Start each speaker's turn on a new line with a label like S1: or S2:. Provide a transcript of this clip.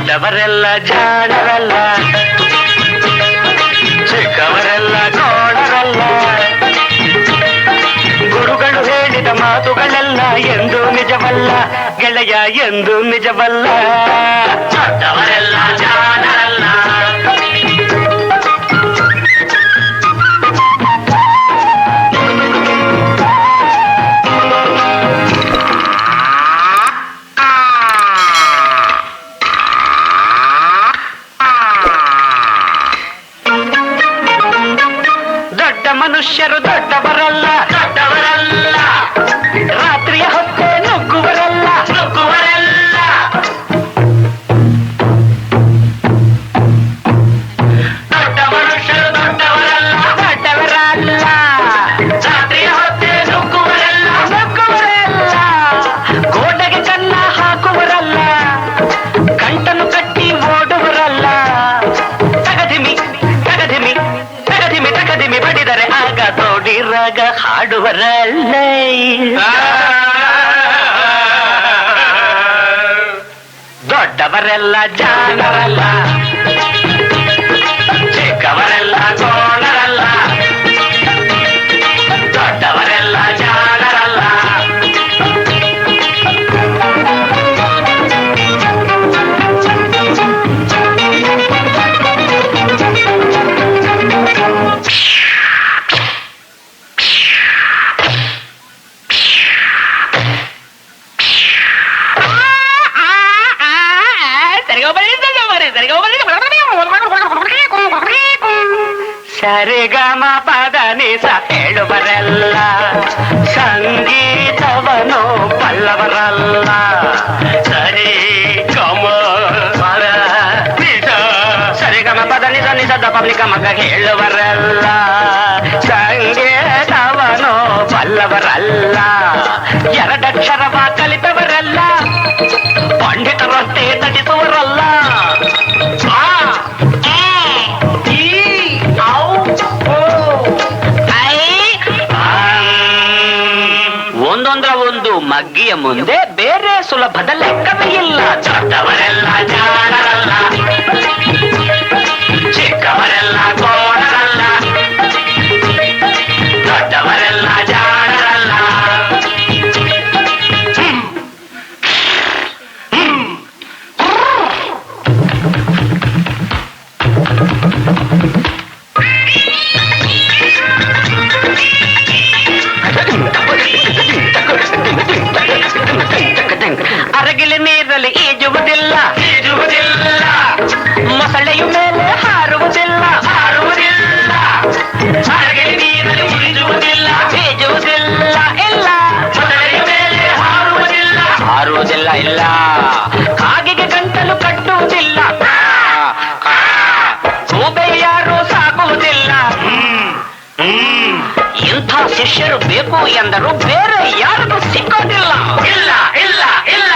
S1: ದೊಡ್ಡವರೆಲ್ಲ ಜಾಣರಲ್ಲ ಚಿಕ್ಕವರೆಲ್ಲ ನೋಡರಲ್ಲ ಗುರುಗಳು ಹೇಳಿದ ಮಾತುಗಳೆಲ್ಲ ಎಂದು ನಿಜವಲ್ಲ ಗೆಳೆಯ ಎಂದು ನಿಜವಲ್ಲ ದೊಡ್ಡವರೆಲ್ಲ ಜಾಣರಲ್ಲ ಮನುಷ್ಯರು ದೊಡ್ಡವರಲ್ಲ. ದೊಡ್ಡವರಲ್ಲ ರಾಗ ಹಾಡುವರಲ್ಲ ದೊಡ್ಡವರೆಲ್ಲ ಜಾಣರಲ್ಲ ಸರಿಗಮ ಪದ ನಿಸ ಹೇಳುವರೆಲ್ಲ ಸಂಗೀತವನು ಪಲ್ಲವರಲ್ಲ ಸರಿ ಗಮ ಪದ ನಿಸ ಸರಿಗಮ ಪದ ನಿಸ ನಿಸದ ಪಬ್ಲಿಕ ಮಗ ಹೇಳುವರಲ್ಲ ಸಂಗೀತವನು ಪಲ್ಲವರಲ್ಲ ಎರಡಕ್ಷರವ ಕಲಿತವರಲ್ಲ ಖಂಡಿತರಷ್ಟೇ ನಟಿಸುವರಲ್ಲ. ಒಂದೊಂದರ ಒಂದು ಮಗ್ಗಿಯ ಮುಂದೆ ಬೇರೆ ಸುಲಭದ ಲೆಕ್ಕವೇ ಇಲ್ಲ. ಹಾರುವುದಿಲ್ಲ ಇಲ್ಲ. ಕಾಗಿಗೆ ಗಂಟಲು ಕಟ್ಟುವುದಿಲ್ಲ. ಗೂಬೆ ಯಾರು ಸಾಕುವುದಿಲ್ಲ ಇಂಥ ಶಿಷ್ಯರು ಬೇಕು ಎಂದರು ಬೇರೆ ಯಾರಿಗೂ ಸಿಕ್ಕೋದಿಲ್ಲ. ಇಲ್ಲ ಇಲ್ಲ ಇಲ್ಲ.